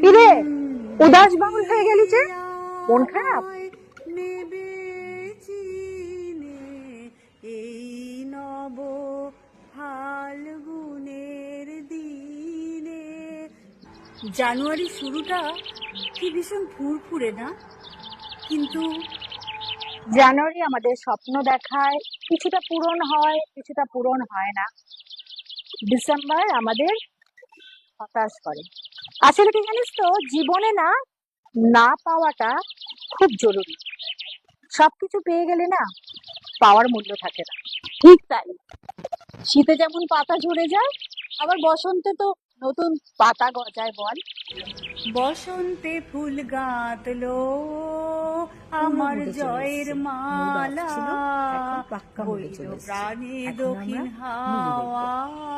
কিরে? উদাস বাউল হয়ে গেলি যে? মন খারাপ? এই নব জানুয়ারি শুরুটা কি ভীষণ ফুরফুরে না? কিন্তু জানুয়ারি আমাদের স্বপ্ন দেখায়, কিছুটা পূরণ হয়, কিছুটা পূরণ হয় না। ডিসেম্বর আমাদের হতাশ করে। আসলে কি জানিস তো জীবনে না না পাওয়াটা খুব জরুরি। সবকিছু পেয়ে গেলে না পাওয়ার মূল্য থাকে না। ঠিক তাই। শীতে যেমন পাতা ঝরে যায় আবার বসন্তে তো নতুন পাতা গজায় বল। বসন্তে ফুল গাঁতলো আমার জয়ের মালা। প্রাণে দক্ষিণ হাওয়া।